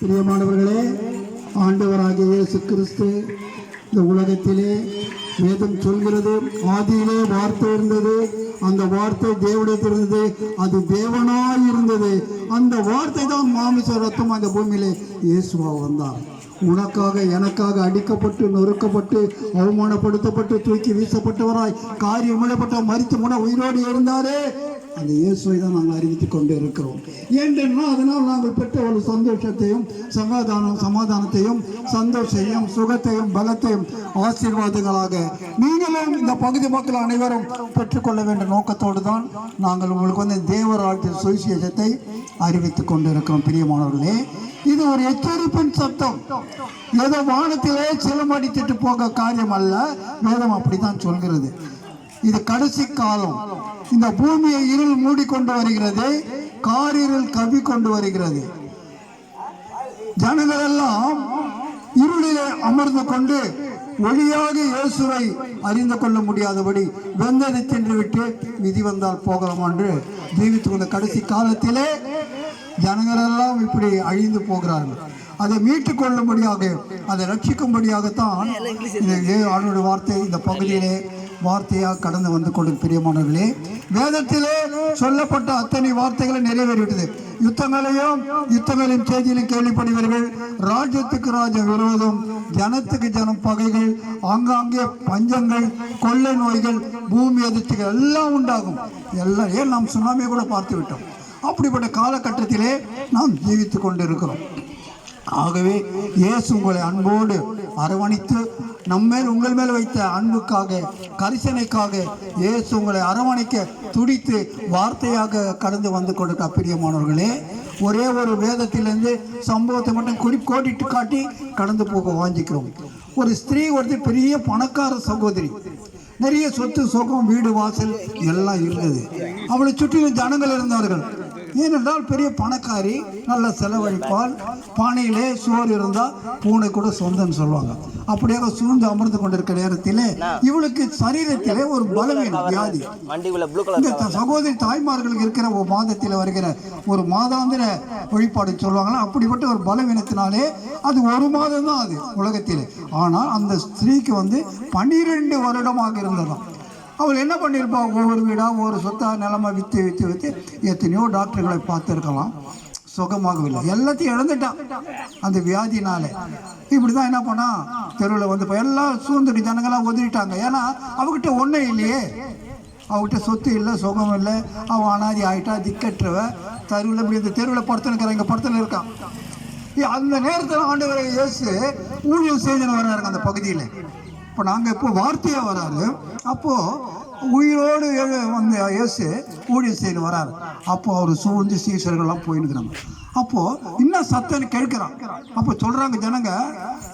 பிரியமானவர்களே ஆண்டவராகிய இயேசு கிறிஸ்து இந்த உலகத்திலே வேதம் சொல்கிறது ஆதியிலே வார்த்தை இருந்தது அந்த வார்த்தை தேவனுடைய இருந்தது அது தேவனாய் இருந்தது. அந்த வார்த்தை தான் மாமிச ரத்தம் அந்த பூமியிலே இயேசுவா வந்தார். உனக்காக எனக்காக அடிக்கப்பட்டு நொறுக்கப்பட்டு அவமானப்படுத்தப்பட்டு தூக்கி வீசப்பட்டவராய் காரியம் மறித்து முன உயிரோடு இருந்தாரே. அந்த இயேசுவை தான் நாங்கள் அறிவித்துக் கொண்டு இருக்கிறோம் ஏனென்னா அதனால் நாங்கள் பெற்ற ஒரு சந்தோஷத்தையும் சமாதானம் சமாதானத்தையும் சந்தோஷத்தையும் சுகத்தையும் பலத்தையும் ஆசீர்வாதங்களாக நீங்களும் இந்த பகுதி மக்கள் அனைவரும் பெற்றுக்கொள்ள வேண்டிய நோக்கத்தோடு தான் நாங்கள் உங்களுக்கு வந்து தேவராஜ்ய சுவிசேஷத்தை அறிவித்துக் கொண்டிருக்கிறோம் பிரியமானவர்களே. இது ஒரு எச்சரிப்பின் சத்தம். ஏதோ வானத்திலே சிலமடித்துட்டு போக காரியம் அல்ல. வேதம் அப்படித்தான் சொல்கிறது. இது கடைசி காலம். இந்த பூமியை இருள் மூடிக்கொண்டு வருகிறது காரிருள் கவி கொண்டு வருகிறது. ஜனங்கள் எல்லாம் இருளிலே அமர்ந்து கொண்டு ஒளியாக இயேசுவை அறிந்து கொள்ள முடியாதபடி வெந்ததை தின்று விட்டு விதி வந்தால் போகலாம் என்று ஜீவித்துக் கொண்ட கடைசி காலத்திலே ஜனங்கள் எல்லாம் இப்படி அழிந்து போகிறார்கள். அதை மீட்டுக் கொள்ளும்படியாக அதை ரட்சிக்கும்படியாகத்தான் ஆண்டோட வார்த்தை இந்த பகுதியிலே வார்த்தையாக கடந்து வந்து கொண்டு பிரியமானவர்களே வேதத்திலே சொல்லப்பட்ட அத்தனை வார்த்தைகளை நிறைவேறிவிட்டது. யுத்தங்களையும் யுத்தங்களின் செய்தியிலும் கேள்விப்படுவீர்கள். ராஜ்யத்துக்கு ராஜ விரோதம் ஜனத்துக்கு ஜனம் பகைகள் ஆங்காங்கே பஞ்சங்கள் கொள்ளை நோய்கள் பூமி அதிர்ச்சிகள் எல்லாம் உண்டாகும். எல்லாம் ஏன் நாம் சுனாமியை கூட பார்த்து விட்டோம் அப்படிப்பட்ட காலகட்டத்திலே நாம் ஜீவித்துக் கொண்டிருக்கிறோம். ஆகவே இயேசு உங்களை அன்போடு அரவணைத்து நம்மேல் உங்கள் மேல் வைத்த அன்புக்காக கரிசனைக்காக இயேசு உங்களை அரவணைக்க துடித்து வார்த்தையாக கடந்து வந்து கொடுக்க பிரியமானவர்களே ஒரே ஒரு வேதத்திலிருந்து சம்பவத்தை மட்டும் குறி காட்டி கடந்து போக வாஞ்சிக்கிறோம். ஒரு ஸ்திரீ ஒருத்தர் பெரிய பணக்கார சகோதரி நிறைய சொத்து சுகம் வீடு வாசல் எல்லாம் இருந்தது. அவளை சுற்றிலும் ஜனங்கள் இருந்தார்கள். ஏனென்றால் பெரிய பணக்காரி நல்ல செலவழிப்பால் பானையிலே சோறு இருந்தால் பூனை கூட சொந்தம்னு சொல்லுவாங்க. அப்படியாக சூழ்ந்து அமர்ந்து கொண்டிருக்கிற நேரத்திலே இவளுக்கு சரீரத்திலே ஒரு பலவீனம் வியாதி. இந்த சகோதரி தாய்மார்களுக்கு இருக்கிற ஒரு மாதத்தில் வருகிற ஒரு மாதாந்திர வழிபாடு சொல்லுவாங்களா? அப்படிப்பட்ட ஒரு பலவீனத்தினாலே அது ஒரு மாதம் தான் அது உலகத்தில். ஆனால் அந்த ஸ்திரீக்கு வந்து பன்னிரெண்டு வருடமாக இருந்ததாம். அவள் என்ன பண்ணியிருப்பா ஒவ்வொரு வீடாக ஒவ்வொரு சொத்தாக நிலமா விற்று விற்று விற்று எத்தனையோ டாக்டர்களை பார்த்துருக்கலாம். சுகமாகவில்லை. எல்லாத்தையும் இழந்துட்டான். அந்த வியாதினால. இப்படி தான் என்ன பண்ணா? தெருவில் வந்து இப்போ எல்லாம் சூழ்ந்துட்டு ஜனங்களாம் ஒதுக்கிட்டாங்க ஏன்னா அவகிட்ட ஒன்றும் இல்லையே. அவகிட்ட சொத்து இல்லை சுகம் இல்லை. அவன் அனாதி ஆகிட்டா திக்கற்றவ. தெருவில் இப்படி இந்த தெருவில் படுத்துனுக்கிறான் இங்கே படுத்துன்னு இருக்கான். அந்த நேரத்தில் ஆண்டவரை இயேசு ஊழியம் செய்துன்னு வர்றாருங்க அந்த பகுதியில். இப்போ நாங்கள் இப்போ வார்த்தையாக வராரு. அப்போது உயிரோடு வந்து இயேசு ஊழியம் செய்து வராரு. அப்போ அவர் சூழ்ந்து சீசர்கள்லாம் போயின்னுக்கிறாங்க அப்போ இன்னும் சத்தம் கேட்கிறான். அப்போ சொல்றாங்க ஜனங்க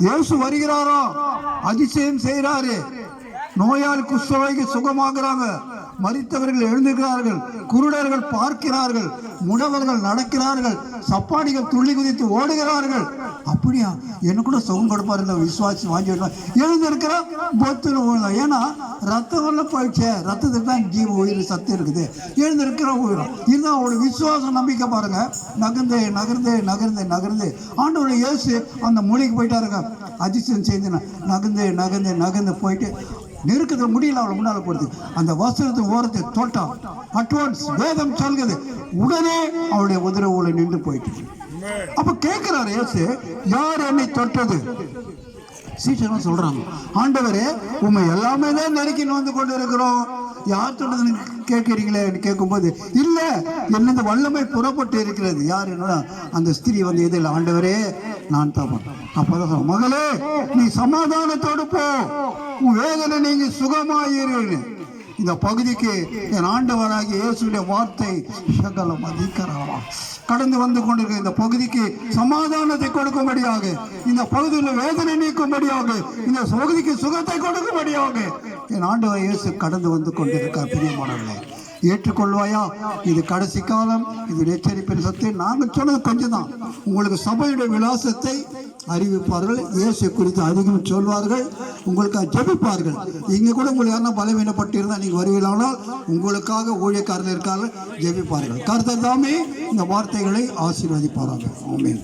இயேசு வருகிறாரோ? அதிசயம் செய்கிறாரு நோயால் குஷ்டரோகி சுகமாகிறாங்க. மறித்தவர்கள் எழுந்துகிறார்கள் குருடர்கள் பார்க்கிறார்கள் முடவர்கள் நடக்கிறார்கள் சப்பாடிகள் துள்ளி குதித்து ஓடுகிறார்கள். அப்படியா? என்ன கூட சுகம் கொடுப்பார் இந்த விசுவாசி வாங்கி எழுந்திருக்கிறா பொத்துல ஓடலாம் ஏன்னா ரத்தம் எல்லாம் போயிடுச்சே. ரத்தத்துக்கு தான் ஜீவ உயிர் சத்து இருக்குது. எழுந்திருக்கிற உயிரும் இதுதான் அவளோட விசுவாசம் நம்பிக்கை பாருங்க. நகர்ந்து நகர்ந்து நகர்ந்து நகர்ந்து. ஆண்டவருடைய இயேசு அந்த மொழிக்கு போயிட்டாருங்க. அதிசயம் செய்து நகர்ந்து நகர்ந்து நகர்ந்து போயிட்டு நெருக்கத்தில் முடியல அவளை முன்னால போடுது அந்த வஸ்திரத்தை ஓரத்தை தொட்டான் அட்வான்ஸ் வேதம் சொல்கிறது உடனே அவளுடைய உதிரவுல நின்று போயிட்டு அப்ப கேட்கிறாரு இயேசு யார் என்னை தொட்டது? சீசனும் சொல்றாங்க ஆண்டவரே உண்மை எல்லாமே தான் நெருக்கி வந்து கொண்டு இருக்கிறோம் யார் தொட்டதுன்னு கேட்கிறீங்களே கேட்கும்போது இல்ல என்னது வல்லமை புறப்பட்டு இருக்கிறது. யார் என்னடா அந்த ஸ்திரீ வந்து எதில் ஆண்டவரே நான் தப்பன் அப்பதான் மகளே நீ சமாதானத்தோடு போ. உன் வேதனை நீங்க சுகமாயிரு. இந்த பகுதிக்கு என் ஆண்டவராகிய இயேசுடைய வார்த்தை சகலம் அதிகரமா கடந்து வந்து கொண்டிருக்கிற இந்த பகுதிக்கு சமாதானத்தை கொடுக்கும்படியாக இந்த பகுதியில் வேதனை நீக்கும்படியாக இந்த பகுதிக்கு சுகத்தை கொடுக்கும்படியாக என் ஆண்டவர் இயேசு கடந்து வந்து கொண்டிருக்கார் பிரியமானவர்களே ஏற்றுக்கொள்வாயா? இது கடைசி காலம் இது எச்சரிப்பின் சத்தை. நாங்கள் சொன்னது கொஞ்சம் தான் உங்களுக்கு சபையுடைய விலாசத்தை அறிவிப்பார்கள் இயேசு குறித்து அதிகம் சொல்வார்கள் உங்களுக்கு ஜெபிப்பார்கள். இங்கே கூட உங்களுக்கு யாருன்னா பலவீனப்பட்டிருந்தால் நீங்கள் வருவீர்களானால் உங்களுக்காக ஊழியக்காரர்கள் இருக்கார்கள் ஜெபிப்பார்கள். கருத்தர் தாமே இந்த வார்த்தைகளை ஆசீர்வதிப்பார்கள் ஆமீன்.